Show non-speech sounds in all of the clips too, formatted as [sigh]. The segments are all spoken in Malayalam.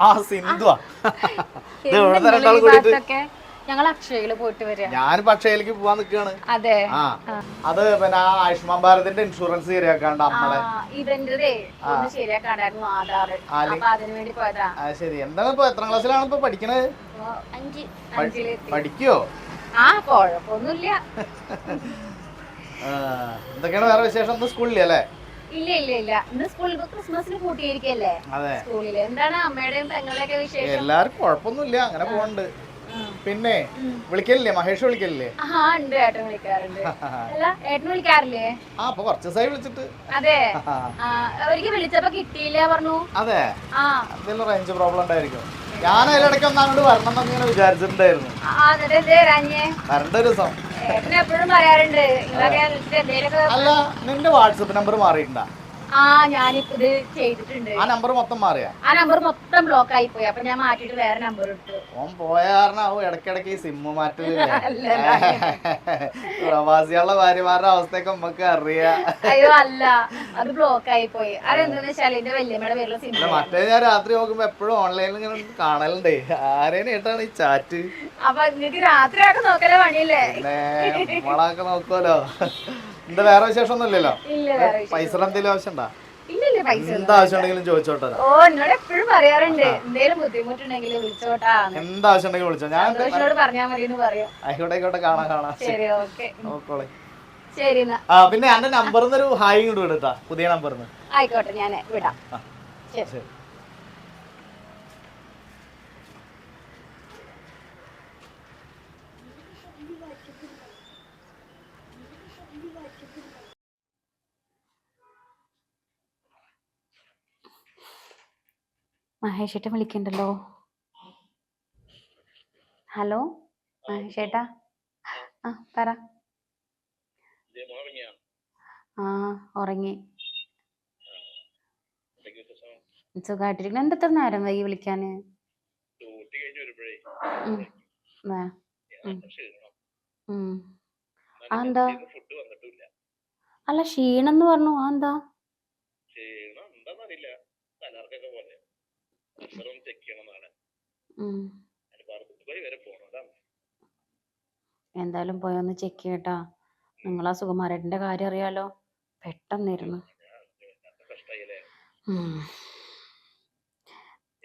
ആ സിന്ധുവാ. ഇവിടുത്തെ രണ്ടാൾ കൂടിയിട്ട് ഞങ്ങൾ അക്ഷയയിൽ പോയിട്ട് വരിക. ഞാൻ അക്ഷയയിലേക്ക് പോവാൻ നിൽക്കുകയാണ് അതെ. ആ അത് പിന്നെ ആ ആയുഷ്മാൻ ഭാരതിന്റെ ഇൻഷുറൻസ് ശരിയാക്കാണ്ട് ആ ശരി. എന്താണ് ഇപ്പൊ എത്ര ക്ലാസ്സിലാണ് ഇപ്പൊ പഠിക്കണത്? പഠിക്കോ? ആ കുഴപ്പമൊന്നുമില്ല എന്തൊക്കെയാണ് വേറെ വിശേഷം? ഒന്നും സ്കൂളിൽ അല്ലേ? ഇല്ല ഇല്ല ഇല്ല. ഇന്ന് സ്കൂളിൽ ക്രിസ്മസിന് കൂട്ടിയിരിക്കല്ലേ അതെ. സ്കൂളിൽ. എന്താണ് അമ്മയുടെയും പെങ്ങളുടെയൊക്കെ വിശേഷം? എല്ലാവർക്കും കുഴപ്പമൊന്നുമില്ല. അങ്ങനെ പോകണ്ട് പിന്നെ വിളിക്കലില്ലേ? മഹേഷ് വിളിക്കലില്ലേ? ആ ഉണ്ട്. ഏട്ടൻ വിളിക്കാറുണ്ട്. [laughs] അല്ല ഏട്ടൻ വിളിക്കാറില്ലേ? ആ അപ്പൊ കുറച്ച് ദിവസമായി വിളിച്ചിട്ട്. അതെ. [laughs] ഒരിക്കൽ വിളിച്ചപ്പോ കിട്ടിയില്ല പറഞ്ഞു. അതെ. എന്തെങ്കിലും റേഞ്ച് പ്രോബ്ലം ഉണ്ടായിരിക്കും. ഞാൻ അതിലിടയ്ക്ക് ഒന്ന് അങ്ങോട്ട് വരണം എന്നൊക്കെ ഇങ്ങനെ വിചാരിച്ചിട്ടുണ്ടായിരുന്നു. വരണ്ട ഒരു ദിവസം. അല്ല നിന്റെ വാട്സപ്പ് നമ്പർ മാറിയിട്ടുണ്ടാ? ആ ഞാനിപ്പോ ഇത് ചെയ്തിട്ടുണ്ട്. ആ നമ്പർ മൊത്തം മാറിയാ? ആ നമ്പർ മൊത്തം ബ്ലോക്ക് ആയി പോയി അപ്പൊ ഞാൻ മാറ്റിട്ട് വേറെ നമ്പർ ഇട്ടു ഓൻ പോയ കാരണം ഇടക്കിടക്ക് ഈ സിമ്മ് മാറ്റലില്ലേ അല്ല, പ്രവാസികളുടെ ഭാര്യമാരുടെ അവസ്ഥയൊക്കെ നമുക്ക് അറിയാം. അയ്യോ അല്ല. അത് ബ്ലോക്ക് ആയി പോയി അതെന്താന്ന് വെച്ചാൽ എന്റെ വല്യമ്മയുടെ പേരുള്ള സിം മറ്റേ ഞാൻ രാത്രി നോക്കുമ്പോ എപ്പോഴും ഓൺലൈനിൽ ഇങ്ങനെ കാണലുണ്ടേ. ആരേനായിട്ടാണ് ഈ ചാറ്റ് അപ്പൊ നിങ്ങക്ക് രാത്രിയൊക്കെ നോക്കലേ നോക്കലോ പണിയല്ലേ? നമ്മളൊക്കെ നോക്കുമല്ലോ എന്താ വേറെ വിശേഷം ഒന്നും ഇല്ലല്ലോ ഇല്ല പൈസ എന്തെങ്കിലും ആവശ്യമുണ്ടാ? ഇല്ല ഇല്ല പൈസ ഒന്നും. എന്താവശ്യം ചോദിച്ചോട്ടെ ഓ എന്നോട് എപ്പോഴും പറയാറുണ്ട് ബുദ്ധിമുട്ടുണ്ടെങ്കിൽ വിളിച്ചോട്ടാ വിളിച്ചോ. ഞാൻ സന്തോഷിനോട് പറഞ്ഞാ മതി എന്ന് പറയും. ആയിക്കോട്ടെ ആയിക്കോട്ടെ കാണാം കാണാം. ശരി. ഓക്കെ. നോക്കോളെ. ശരി ആ പിന്നെ എന്റെ നമ്പറിന്ന് ഒരു ഹായ് ഇങ്ങോട്ട് വിടുത്താ പുതിയ നമ്പറിന്ന് ആയിക്കോട്ടെ ഞാൻ വിടാം. ശരി. ശരി മഹേഷ് ഏട്ടൻ വിളിക്കണ്ടല്ലോ? ഹലോ? മഹേഷ് ഏട്ടാ ആ പറ. ആ ഉറങ്ങി. സുഖമായിട്ടിരിക്കണം എന്താ എത്ര നേരം വൈകി വിളിക്കാന്? ഡ്യൂട്ടി കഴിഞ്ഞ് വരുമ്പോഴേ. ഉം. ഉം. ഫുഡ് വന്നിട്ടില്ല. അല്ല ക്ഷീണം എന്ന് പറഞ്ഞു. ആ എന്താ? ക്ഷീണം എന്താന്നറിയില്ല. തലർക്കൊക്കെ പോലെ പ്രഷർ ഒന്ന് ചെക്ക് ചെയ്യണം നാളെ. ഉം. വരെ പോണം അതാണ്. എന്തായാലും പോയി ഒന്ന് ചെക്ക് ചെയ്യട്ടാ. നിങ്ങൾ ആ കാര്യം അറിയാലോ. പെട്ടെന്നിരുന്നു.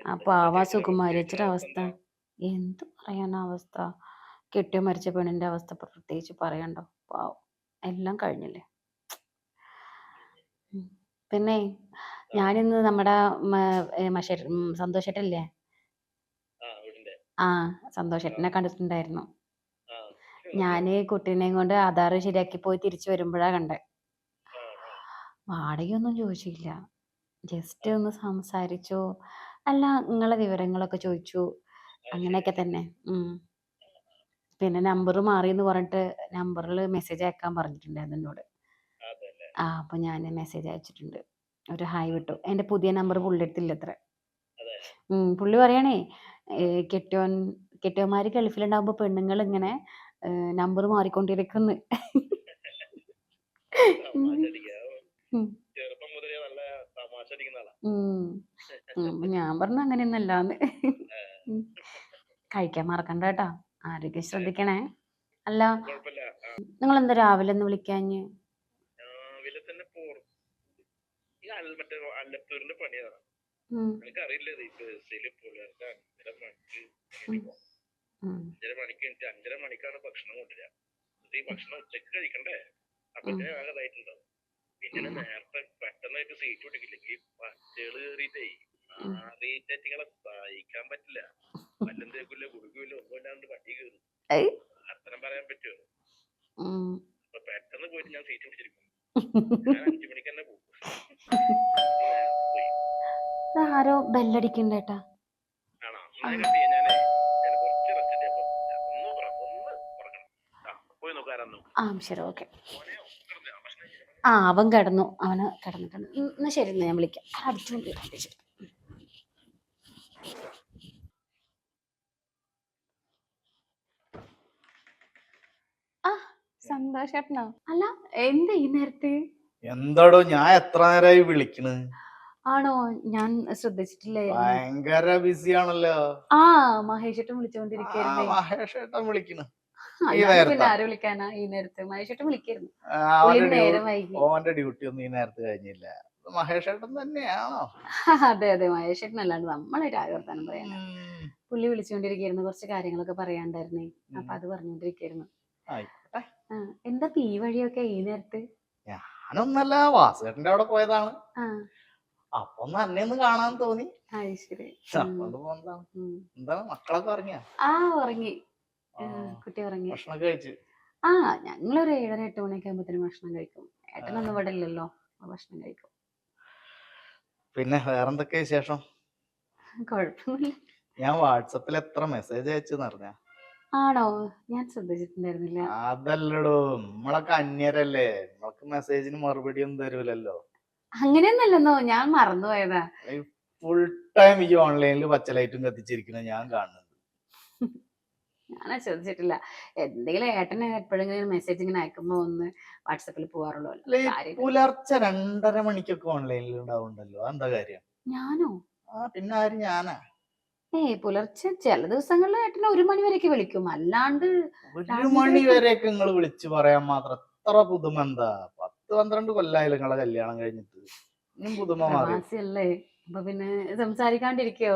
അപ്പൊ ആവാ സുകുമാരിച്ചിയുടെ അവസ്ഥ. എന്ത് പറയാനാ അവസ്ഥ. കെട്ടിയോ മരിച്ച പെണ്ണിന്റെ അവസ്ഥ പ്രത്യേകിച്ച് പറയണ്ടോ. പാവം എല്ലാം കഴിഞ്ഞില്ലേ. പിന്നെ ഞാനിന്ന് നമ്മുടെ സന്തോഷേട്ടല്ലേ ആ സന്തോഷേട്ടനെ കണ്ടിട്ടുണ്ടായിരുന്നു. ഞാൻ കുട്ടീനെയും കൊണ്ട് ആധാർ ശരിയാക്കി പോയി തിരിച്ചു വരുമ്പോഴാ കണ്ടേ. വാടകയൊന്നും ചോദിച്ചില്ല. ജസ്റ്റ് ഒന്ന് സംസാരിച്ചു. അല്ല നിങ്ങളെ വിവരങ്ങളൊക്കെ ചോദിച്ചു. അങ്ങനെയൊക്കെ തന്നെ. ഉം. പിന്നെ നമ്പർ മാറി എന്ന് പറഞ്ഞിട്ട് നമ്പറിൽ മെസ്സേജ് അയക്കാൻ പറഞ്ഞിട്ടുണ്ടായിരുന്നു എന്നോട്. ആ അപ്പൊ ഞാൻ മെസ്സേജ് അയച്ചിട്ടുണ്ട്. ഒരു ഹായ് വിട്ടു. എന്റെ പുതിയ നമ്പർ പുള്ളി എടുത്തില്ല അത്ര. പുള്ളി പറയണേ കെട്ടിയോൻ കെട്ടിയോന്മാര് ഗൾഫിലുണ്ടാകുമ്പോ പെണ്ണുങ്ങൾ ഇങ്ങനെ നമ്പർ മാറിക്കൊണ്ടിരിക്കുന്നു. ഞാൻ പറഞ്ഞു അങ്ങനെയൊന്നല്ലാന്ന്. കഴിക്കാൻ മറക്കണ്ട കേട്ടാ. ആരോഗ്യം ശ്രദ്ധിക്കണേ. അല്ല നിങ്ങൾ എന്താ രാവിലെ ഒന്ന് വിളിക്കാഞ്ഞ്? രാവിലെ തന്നെ പോറും ഈ അൽ മറ്റേ അല്ലത്തൂരിന്റെ പണിയാണ്. ഉം, എനിക്ക് അറിയില്ല ബസ്സിൽ അഞ്ചര മണിക്ക്. അഞ്ചര മണിക്ക് എനിക്ക് അഞ്ചര മണിക്കാണ് ഭക്ഷണം കൊണ്ടുവരിക. എന്നിട്ട് ഈ ഭക്ഷണം ഉച്ചയ്ക്ക് കഴിക്കണ്ടേ? അപ്പൊ ആകെ ഇതായിട്ടുണ്ടാവും. പിന്നെ നേരത്തെ പെട്ടെന്നായിട്ട് സീറ്റ് പിടിക്കില്ലെങ്കിൽ പച്ചകൾ കയറിയിട്ടേ ആറിയിട്ടങ്ങളെ സഹിക്കാൻ പറ്റില്ല. വല്ലം തേക്കില്ല കുടുക്കില്ല ഒന്നും ഇല്ലാണ്ട് വണ്ടി കയറും. ഏയ്. അത്തരം പറയാൻ പറ്റുമോ? ഉം. അപ്പൊ പെട്ടെന്ന് പോയിട്ട് ഞാൻ സീറ്റ് പിടിച്ചിരിക്കും. [laughs] ഞാൻ അഞ്ചു മണിക്ക് തന്നെ പോകും പോയി ആരോ ബെല്ലടിക്കണ്ടേട്ടാ ആണോ? എന്നാ കട്ട് ചെയ്യാം ഞാനേ ഞാൻ കുറച്ച് റെസ്റ്റ് എടുത്തപ്പോ ഒന്ന് ഉറ- ഒന്ന് ഉറങ്ങണം. ആ പോയി ശരി ഓക്കെ. ആ അവൻ കിടന്നു. അവന് കിടന്നിട്ടുണ്ട്. എന്നാ ശരി എന്നാ ഞാൻ വിളിക്കാം. വരാം. ശരി ആ സന്തോഷേട്ടനോ? അല്ല എന്താ ഈ നേരത്തെ? എന്താടോ ഞാൻ എത്ര നേരമായി വിളിക്കണ്? ആണോ? ഞാൻ ശ്രദ്ധിച്ചിട്ടില്ലേ? ഭയങ്കര ബിസി ആണല്ലോ. ആ മഹേഷേട്ടൻ ആ, വിളിച്ചോണ്ടിരിക്കായിരുന്നേ. മഹേഷ് ഏട്ടൻ വിളിക്കണ്. ഈ വിളിക്കാനാ നേരത്ത്. വിളിക്കായിരുന്നു. ഓന്റെ ഡ്യൂട്ടി ഒന്നും ഈ നേരത്ത് കഴിഞ്ഞില്ല. മഹേഷ് ഏട്ടൻ തന്നെയാണോ? [laughs] അതെ അതെ അല്ലാണ്ട് നമ്മളെ. പുള്ളി വിളിച്ചുകൊണ്ടിരിക്കുന്നു കുറച്ച് കാര്യങ്ങളൊക്കെ പറയാണ്ടായിരുന്നേ. അപ്പൊ അത് പറഞ്ഞോണ്ടിരിക്കുന്നു ഈ വഴിയൊക്കെ ഈ നേരത്ത്? ഞാനൊന്നല്ല വാസുകേട്ടന്റെ അവിടെ പോയതാണ്. അപ്പൊ ഒന്ന് അന്നെ ഒന്ന് കാണാൻ തോന്നി. [laughs] എന്താണ് മക്കളൊക്കെ ഉറങ്ങിയ? ആ ഉറങ്ങി. കുട്ടി ഉറങ്ങി. ഭക്ഷണം കഴിച്ചു? ആ ഞങ്ങളൊരു ഏഴര എട്ട് മണിയൊക്കെ ആകുമ്പോഴത്തേനും ഭക്ഷണം കഴിക്കും. ഏട്ടനൊന്നും ഇവിടെ ഇല്ലല്ലോ ഭക്ഷണം കഴിക്കും. പിന്നെ വേറെന്തൊക്കെ വിശേഷം? കുഴപ്പമൊന്നുമില്ല. ഞാൻ വാട്സപ്പിൽ എത്ര മെസ്സേജ് അയച്ചെന്ന് അറിഞ്ഞ? ആണോ? ഞാൻ ശ്രദ്ധിച്ചിട്ടുണ്ടായിരുന്നില്ല. അതല്ലടോ നമ്മളൊക്കെ അന്യരല്ലേ? നമ്മൾക്ക് മെസ്സേജിന് മറുപടി ഒന്നും തരൂലല്ലോ. അങ്ങനെയൊന്നല്ലെന്നോ ഞാൻ മറന്നുപോയതാ ഫുൾ ടൈം ഈ ഓൺലൈനിൽ പച്ചലൈറ്റും കത്തിച്ചിരിക്കുന്ന ഞാൻ കാണുന്നുണ്ട് ഞാൻ ശ്രദ്ധിച്ചിട്ടില്ല. എന്തെങ്കിലും ഏട്ടന് എപ്പോഴെങ്കിലും മെസ്സേജ് ഇങ്ങനെ അയക്കുമ്പോ ഒന്ന് വാട്സപ്പിൽ പോവാറുള്ളൂ. പുലർച്ചെ രണ്ടര മണിക്കൊക്കെ ഓൺലൈനിൽ ഉണ്ടാവുണ്ടല്ലോ എന്താ കാര്യം? ഞാനോ? ആ പിന്നെ ആര് ഞാനാ? ഏയ് പുലർച്ചെ ചില ദിവസങ്ങളിൽ ഏട്ടനെ ഒരു മണി വരെയൊക്കെ വിളിക്കും. അല്ലാണ്ട് ഒരു മണി വരെയൊക്കെ നിങ്ങൾ വിളിച്ചു പറയാൻ മാത്രം എത്ര പുതുമ എന്താ പത്ത് പന്ത്രണ്ട് കൊല്ലായാലും നിങ്ങളെ കല്യാണം കഴിഞ്ഞിട്ട്. ഇനിയും പുതുമ മാറി. പ്രവാസിയല്ലേ? അപ്പൊ പിന്നെ സംസാരിക്കാണ്ടിരിക്കോ?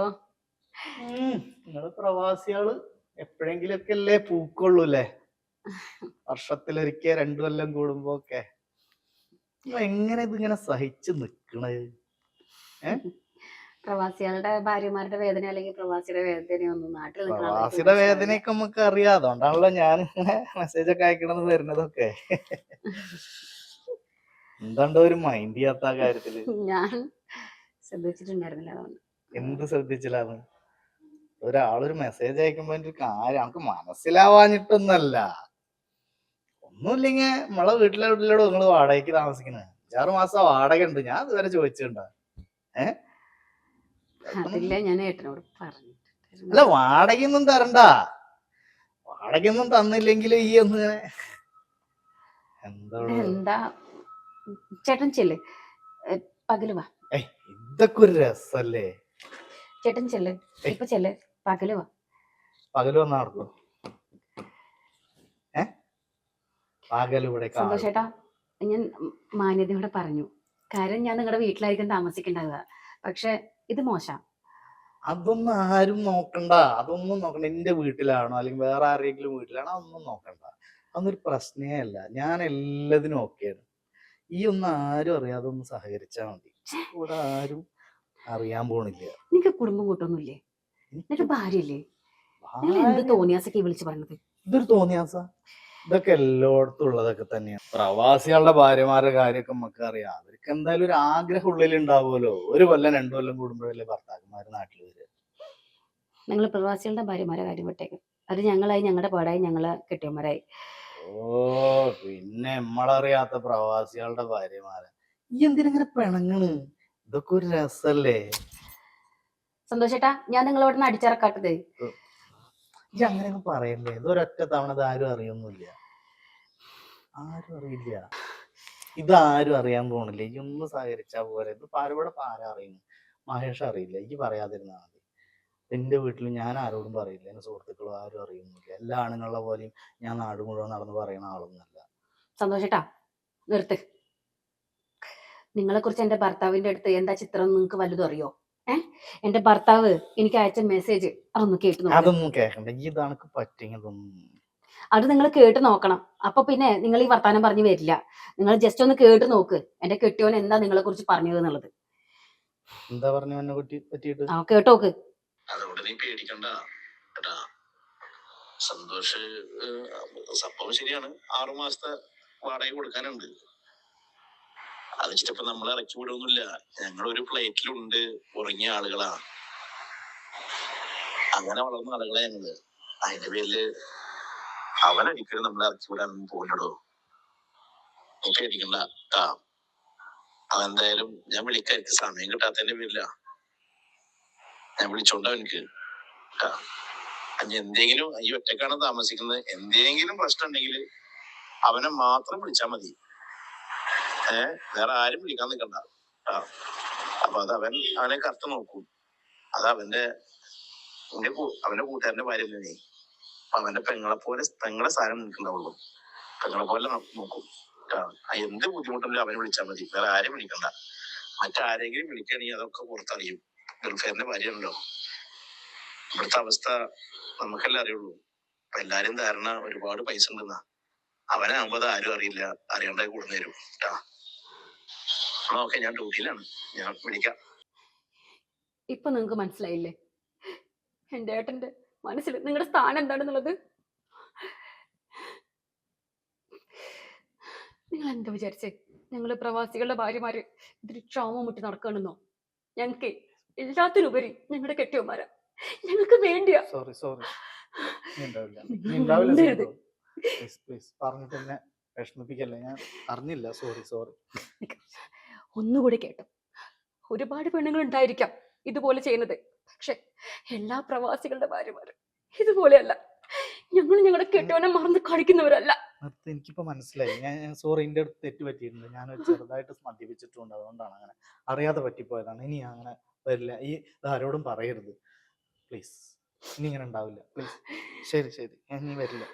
നിങ്ങൾ പ്രവാസികൾ എപ്പോഴെങ്കിലൊക്കെ അല്ലേ പൂക്കൊള്ളൂല്ലേ വർഷത്തിലൊരിക്കെ രണ്ടു കൊല്ലം കൂടുമ്പോ ഒക്കെ നിങ്ങൾ എങ്ങനെ ഇതിങ്ങനെ സഹിച്ചു നിക്കണത് പ്രവാസികളുടെ ഭാര്യമാരുടെ വേദന അല്ലെങ്കിൽ പ്രവാസിയുടെ വേദനയൊന്നും നാട്ടിൽ പ്രവാസിയുടെ. വേദനയൊക്കെ നമുക്ക് അറിയാം. അതുകൊണ്ടാണല്ലോ ഞാൻ മെസ്സേജ് ഒക്കെ അയക്കണമെന്ന് വരുന്നതൊക്കെ. എന്താണ്ടോ ഒരു മൈൻഡ് ചെയ്യാത്ത കാര്യത്തിൽ കാര്യത്തിൽ? ഞാൻ ശ്രദ്ധിച്ചിട്ടുണ്ടായിരുന്നില്ല അതുകൊണ്ട്. എന്ത് ശ്രദ്ധിച്ചില്ലാന്ന് ഒരാളൊരു മെസ്സേജ് അയക്കുമ്പോ ഒരു കാര്യം നമുക്ക് മനസ്സിലാവാഞ്ഞിട്ടൊന്നല്ല. ഒന്നുമില്ലെങ്കിൽ നമ്മളെ വീട്ടിലെ വീട്ടിലൂടെ നിങ്ങൾ വാടകയ്ക്ക് താമസിക്കുന്നത്. അഞ്ചാറ് മാസം വാടക ഉണ്ട് ഞാൻ ഇതുവരെ ചോദിച്ചിട്ടുണ്ടോ. ഏഹ് അതില്ല ഞാൻ ഏട്ടനോട് പറഞ്ഞിട്ടുണ്ടായിരുന്നു അല്ല വാടകയൊന്നും തരണ്ട. വാടകയൊന്നും തന്നില്ലെങ്കിൽ ഈ ഒന്ന് എന്താ ചേട്ടൻ ചെല്ലേ. പകൽ വാ. ഇതൊക്കെ ഒരു രസല്ലേ? ചേട്ടൻ ചെല്ലേ. ഇപ്പൊ ചെല്ലേ. പകൽ വാ. പകൽ വന്നാ നടക്കും ഏ? പകൽ ഇവിടെ കാണും. സന്തോഷേട്ടാ ഞാൻ മാന്യതയോടെ പറഞ്ഞു. കാര്യം ഞാൻ നിങ്ങളുടെ വീട്ടിലായിരിക്കും താമസിക്കേണ്ടത് പക്ഷെ ഇത് മോശം. അതൊന്നും ആരും നോക്കണ്ട. അതൊന്നും നോക്കണ്ട. എന്റെ വീട്ടിലാണോ അല്ലെങ്കിൽ വേറെ ആരെങ്കിലും വീട്ടിലാണോ അതൊന്നും നോക്കണ്ട. അതൊന്നൊരു പ്രശ്നേ അല്ല. ഞാൻ എല്ലാത്തിനും ഓക്കെയാണ് ഈ ഒന്നും ആരും അറിയാതെ ഒന്ന് സഹകരിച്ചാ മതി. ഇവിടെ ആരും അറിയാൻ പോണില്ല. നിനക്ക് കുടുംബം കൂട്ടൊന്നുമില്ലേ? നിനക്ക് ഭാര്യയില്ലേ? നിങ്ങൾ എന്ത് തോന്നിയാസൊക്കെ വിളിച്ചു പറഞ്ഞത്? ഇതൊരു തോന്നിയാസ. ഇതൊക്കെ എല്ലായിടത്തും ഉള്ളതൊക്കെ തന്നെയാണ് പ്രവാസികളുടെ ഭാര്യമാരുടെ കാര്യമൊക്കെ നമുക്ക് അറിയാം. അവർക്ക് എന്തായാലും ഒരു ആഗ്രഹം ഉള്ളിൽ ഉണ്ടാവുമല്ലോ ഒരു കൊല്ലം രണ്ടു കൊല്ലം കൂടുമ്പോഴല്ലേ ഭർത്താക്കന്മാർ നാട്ടിൽ വരിക. നിങ്ങൾ പ്രവാസികളുടെ ഭാര്യമാരെ കാര്യം വിട്ടേക്ക്. അത് ഞങ്ങളായി ഞങ്ങളുടെ പാടായി ഞങ്ങളെ കെട്ടിയന്മാരായി ഓ പിന്നെ നമ്മളറിയാത്ത പ്രവാസികളുടെ ഭാര്യമാരെ. ഈ എന്തിനിങ്ങനെ പിണങ്ങണ്? ഇതൊക്കെ ഒരു രസല്ലേ? സന്തോഷേട്ടാ ഞാൻ നിങ്ങളോട് അടിച്ചിറക്കാട്ടത് ഈ അങ്ങനെയൊക്കെ പറയല്ലേ ഇതൊരൊറ്റ തവണ ഇത് ആരും അറിയൊന്നുമില്ല. ആരും അറിയില്ല. ഇത് ആരും അറിയാൻ പോണില്ല. ഈ ഒന്ന് സഹകരിച്ചാ പോരെ. ഇത് പാരവിടെ പാര അറിയുന്നു? മഹേഷ് അറിയില്ല. എനിക്ക് പറയാതിരുന്നാൽ മതി. എന്റെ വീട്ടിൽ ഞാൻ ആരോടും പറയില്ല. എന്റെ സുഹൃത്തുക്കളും ആരും അറിയുന്നില്ല. എല്ലാ ആണുങ്ങളെ പോലെയും ഞാൻ നാട് മുഴുവൻ നടന്ന് പറയുന്ന ആളൊന്നുമല്ല. സന്തോഷട്ടാ നിർത്ത്. നിങ്ങളെ കുറിച്ച് എന്റെ ഭർത്താവിന്റെ അടുത്ത് എന്താ ചിത്രം നിങ്ങൾക്ക് വലുതും എന്റെ ഭർത്താവ് എനിക്ക് അയച്ച മെസ്സേജ് അതൊന്ന് കേട്ട് നോക്കണം അതൊന്നും കേൾക്കണ്ട ഈ ഇതാണ് പറ്റിയതൊന്നും അത് നിങ്ങൾ കേട്ട് നോക്കണം. അപ്പൊ പിന്നെ നിങ്ങൾ ഈ വർത്താനം പറഞ്ഞു വരില്ല. നിങ്ങൾ ജസ്റ്റ് ഒന്ന് കേട്ട് നോക്ക്. എന്റെ കെട്ടിയോൻ എന്താ നിങ്ങളെ കുറിച്ച് പറഞ്ഞത് എന്നുള്ളത്. എന്താ പറഞ്ഞു എന്നെ പറ്റിയിട്ട്? ആ കേട്ട് നോക്ക്. അതുകൊണ്ട് നീ പേടിക്കണ്ട. കേട്ടാ സന്തോഷ് ഏഹ്, സംഭവം ശരിയാണ്. ആറു മാസത്തെ വാടക കൊടുക്കാനുണ്ട്. അത് വെച്ചിട്ടപ്പോ നമ്മൾ ഇറക്കി വിടൊന്നുമില്ല ഞങ്ങൾ ഒരു പ്ലേറ്റിലുണ്ട് ഉറങ്ങിയ ആളുകളാ. അങ്ങനെ വളർന്ന ആളുകളെ ഞങ്ങൾ. അതിന്റെ പേരിൽ അവനൊരിക്കലും നമ്മളെ ഇറക്കി വിടാൻ പോകണ്ടോ നീ പേടിക്കണ്ട. ആ. അതെന്തായാലും ഞാൻ വിളിക്കാൻ എനിക്ക് സമയം കിട്ടാത്തതിന്റെ പേരില്ല ഞാൻ വിളിച്ചോണ്ട. അനി എന്തെങ്കിലും ഈ ഒറ്റക്കാണ് താമസിക്കുന്നത്. എന്തെങ്കിലും പ്രശ്നം ഉണ്ടെങ്കിൽ അവനെ മാത്രം വിളിച്ചാൽ മതി. ഏ? വേറെ ആരും വിളിക്കാൻ നിൽക്കണ്ട. അപ്പൊ അത് അവൻ അവനെ കറുത്ത് നോക്കും. അത് അവന്റെ എന്റെ അവന്റെ കൂട്ടുകാരന്റെ ഭാര്യ നീ അപ്പൊ അവന്റെ പെങ്ങളെ പോലെ പെങ്ങളെ സാധനം നിൽക്കണ്ടാവുള്ളൂ പെങ്ങളെ പോലെ നോക്കൂ. എന്ത് ബുദ്ധിമുട്ടുണ്ടെങ്കിലും അവനെ വിളിച്ചാൽ മതി. വേറെ ആരെയും വിളിക്കണ്ട. മറ്റാരെങ്കിലും വിളിക്കുകയാണെങ്കിൽ അതൊക്കെ പുറത്തറിയും. ഗൾഫേറിന്റെ ഉണ്ടോ? ഇവിടുത്തെ അവസ്ഥ നമുക്കല്ലേ അറിയുള്ളൂ. അപ്പൊ എല്ലാരും ധാരണ ഒരുപാട് പൈസ ഉണ്ടെന്നാ. അവനാകുമ്പോ അത് ആരും അറിയില്ല. അറിയണ്ടായി കൂടുന്നു തരും ഓക്കെ ഞാൻ ഡ്യൂട്ടിയിലാണ് ഞാൻ വിളിക്കാം. ഇപ്പൊ നിങ്ങക്ക് മനസ്സിലായില്ലേ? എന്റെ ഏട്ടന്റെ മനസ്സിൽ നിങ്ങളുടെ സ്ഥാനം എന്താണെന്നുള്ളത്? നിങ്ങൾ എന്താ വിചാരിച്ചേ? ഞങ്ങൾ പ്രവാസികളുടെ ഭാര്യമാര് ഇതിന് ക്ഷാമം മുട്ടി നടക്കണമെന്നോ ഞങ്ങൾക്ക് എല്ലാത്തിനുപരി ഞങ്ങളുടെ കെട്ടിയന്മാരാ ഞങ്ങൾക്ക് വേണ്ടിയാ. സോറി സോറി [laughs] പറഞ്ഞിട്ട് എന്നെ വിഷമിപ്പിക്കല്ലേ? ഞാൻ അറിഞ്ഞില്ല. സോറി സോറി ഒന്നുകൂടി കേട്ടു. ഒരുപാട് പെണ്ണുങ്ങൾ ഉണ്ടായിരിക്കാം ഇതുപോലെ ചെയ്യുന്നത്. പക്ഷെ എല്ലാ പ്രവാസികളുടെ ഭാര്യമാരും ഇതുപോലെയല്ല. ഞങ്ങൾ ഞങ്ങളുടെ കെട്ടുവനെ മറന്ന് കളിക്കുന്നവരല്ല. എനിക്കിപ്പോ മനസ്സിലായി. ഞാൻ സോറി എന്റെ അടുത്ത് തെറ്റ് പറ്റിയിട്ടുണ്ട്. ഞാൻ ചെറുതായിട്ട് മദ്യപിച്ചിട്ടുണ്ട്. അതുകൊണ്ടാണ് അങ്ങനെ അറിയാതെ പറ്റിപ്പോയതാണ്. ഇനി അങ്ങനെ വരില്ല. ഈ ആരോടും പറയരുത്. പ്ലീസ് ഇനി ഇങ്ങനെ ഉണ്ടാവില്ല. പ്ലീസ് ശരി ശരി. ഞാൻ ഇനി വരില്ല.